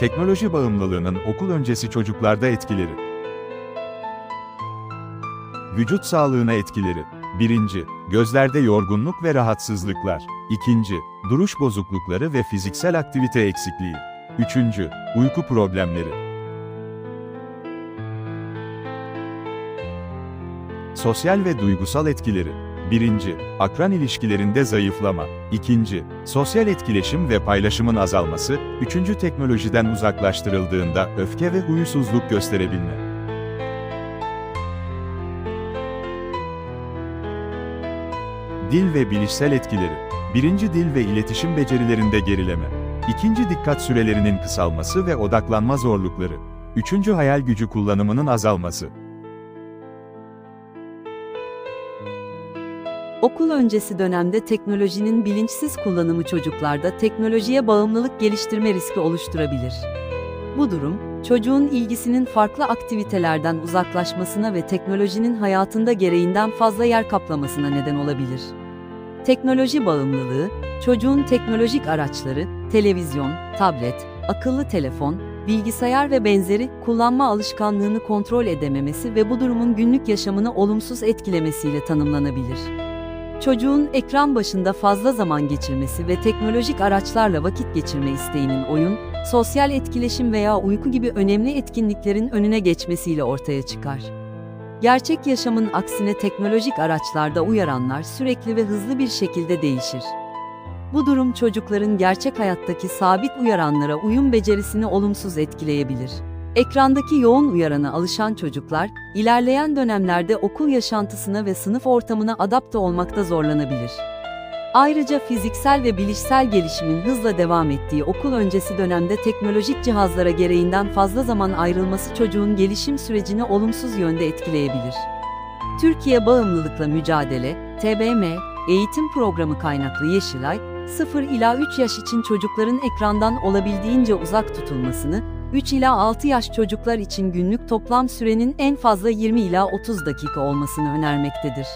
Teknoloji bağımlılığının okul öncesi çocuklarda etkileri. Vücut sağlığına etkileri. 1. Gözlerde yorgunluk ve rahatsızlıklar. 2. Duruş bozuklukları ve fiziksel aktivite eksikliği. 3. Uyku problemleri. Sosyal ve duygusal etkileri. 1. Akran ilişkilerinde zayıflama. 2. Sosyal etkileşim ve paylaşımın azalması. 3. Teknolojiden uzaklaştırıldığında öfke ve huysuzluk gösterebilme. Dil ve bilişsel etkileri. 1. Dil ve iletişim becerilerinde gerileme. 2. Dikkat sürelerinin kısalması ve odaklanma zorlukları. 3. Hayal gücü kullanımının azalması. Okul öncesi dönemde teknolojinin bilinçsiz kullanımı çocuklarda teknolojiye bağımlılık geliştirme riski oluşturabilir. Bu durum, çocuğun ilgisinin farklı aktivitelerden uzaklaşmasına ve teknolojinin hayatında gereğinden fazla yer kaplamasına neden olabilir. Teknoloji bağımlılığı, çocuğun teknolojik araçları, televizyon, tablet, akıllı telefon, bilgisayar ve benzeri kullanma alışkanlığını kontrol edememesi ve bu durumun günlük yaşamını olumsuz etkilemesiyle tanımlanabilir. Çocuğun ekran başında fazla zaman geçirmesi ve teknolojik araçlarla vakit geçirme isteğinin oyun, sosyal etkileşim veya uyku gibi önemli etkinliklerin önüne geçmesiyle ortaya çıkar. Gerçek yaşamın aksine teknolojik araçlarda uyaranlar sürekli ve hızlı bir şekilde değişir. Bu durum çocukların gerçek hayattaki sabit uyaranlara uyum becerisini olumsuz etkileyebilir. Ekrandaki yoğun uyarana alışan çocuklar, ilerleyen dönemlerde okul yaşantısına ve sınıf ortamına adapte olmakta zorlanabilir. Ayrıca fiziksel ve bilişsel gelişimin hızla devam ettiği okul öncesi dönemde teknolojik cihazlara gereğinden fazla zaman ayrılması çocuğun gelişim sürecini olumsuz yönde etkileyebilir. Türkiye Bağımlılıkla Mücadele, TBM, eğitim programı kaynaklı Yeşilay, 0 ila 3 yaş için çocukların ekrandan olabildiğince uzak tutulmasını, 3 ila 6 yaş çocuklar için günlük toplam sürenin en fazla 20 ila 30 dakika olmasını önermektedir.